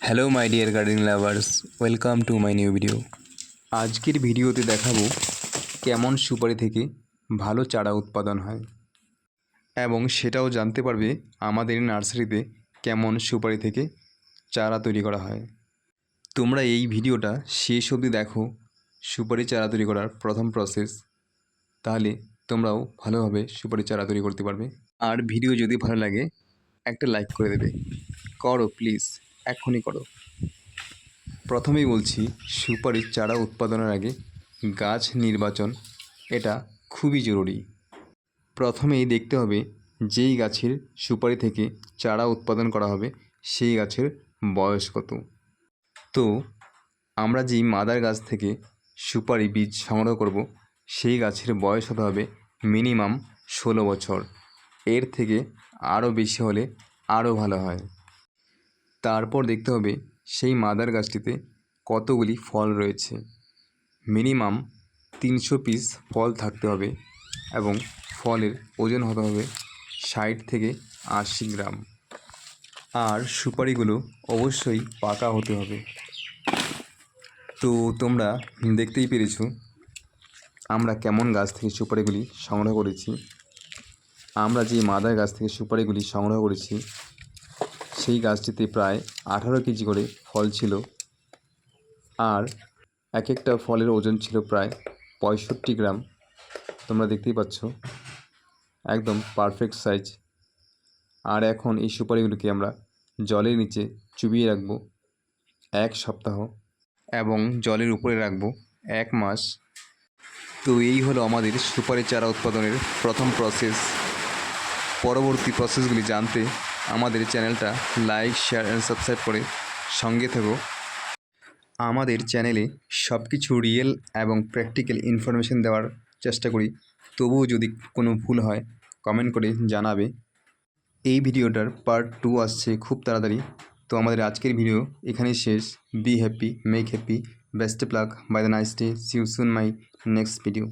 Hello my dear garden lovers welcome to my new video আজকের ভিডিওতে দেখাবো কেমন সুপারি থেকে ভালো চারা উৎপাদন হয় এবং সেটাও জানতে পারবে আমাদের নার্সারিতে কেমন সুপারি থেকে চারা তৈরি করা হয়। তোমরা এই ভিডিওটা শেষ অবধি দেখো সুপারি চারা তৈরি করার প্রথম প্রসেস তাহলে তোমরাও ভালোভাবে সুপারি চারা তৈরি করতে পারবে। আর ভিডিও যদি ভালো লাগে, একটা লাইক করে দেবে। করো প্লিজ এখনই করো। প্রথমেই বলছি সুপারির চারা উৎপাদনের আগে গাছ নির্বাচন, এটা খুবই জরুরি। প্রথমেই দেখতে হবে যেই গাছের সুপারি থেকে চারা উৎপাদন করা হবে, সেই গাছের বয়স কত। তো, আমরা যেই মাদার গাছ থেকে সুপারি বীজ সংগ্রহ করব, সেই গাছের বয়স হতে হবে মিনিমাম ষোলো বছর। এর থেকে আরও বেশি হলে আরও ভালো হয়। তারপর দেখতে হবে সেই মাদার গাছটিতে কতগুলি ফল রয়েছে। মিনিমাম তিনশো পিস ফল থাকতে হবে এবং ফলের ওজন হতে হবে ষাট থেকে আশি গ্রাম। আর সুপারিগুলো অবশ্যই পাকা হতে হবে। তো তোমরা দেখতেই পেরেছ আমরা কেমন গাছ থেকে সুপারিগুলি সংগ্রহ করেছি। আমরা যে মাদার গাছ থেকে সুপারিগুলি সংগ্রহ করেছি সেই গাছটিতে প্রায় আঠারো কেজি করে ফল ছিল আর এক একটা ফলের ওজন ছিল প্রায় পঁয়ষট্টি গ্রাম। তোমরা দেখতেই পাচ্ছ, একদম পারফেক্ট সাইজ আর এখন এই সুপারিগুলোকে আমরা জলের নিচে চুবিয়ে রাখব এক সপ্তাহ এবং জলের উপরে রাখব এক মাস। তো এই হলো আমাদের সুপারি চারা উৎপাদনের প্রথম প্রসেস পরবর্তী প্রসেসগুলি জানতে আমাদের চ্যানেলটা লাইক, শেয়ার অ্যান্ড সাবস্ক্রাইব করে সঙ্গে থেকো। আমাদের চ্যানেলে সব কিছু রিয়েল এবং প্র্যাকটিক্যাল ইনফরমেশন দেওয়ার চেষ্টা করি। তবুও যদি কোনো ভুল হয় কমেন্ট করে জানাবে। এই ভিডিওটার পার্ট টু আসছে খুব তাড়াতাড়ি। তো আমাদের আজকের ভিডিও এখানেই শেষ। Be happy make happy best pluck bye the nice day see you soon my next video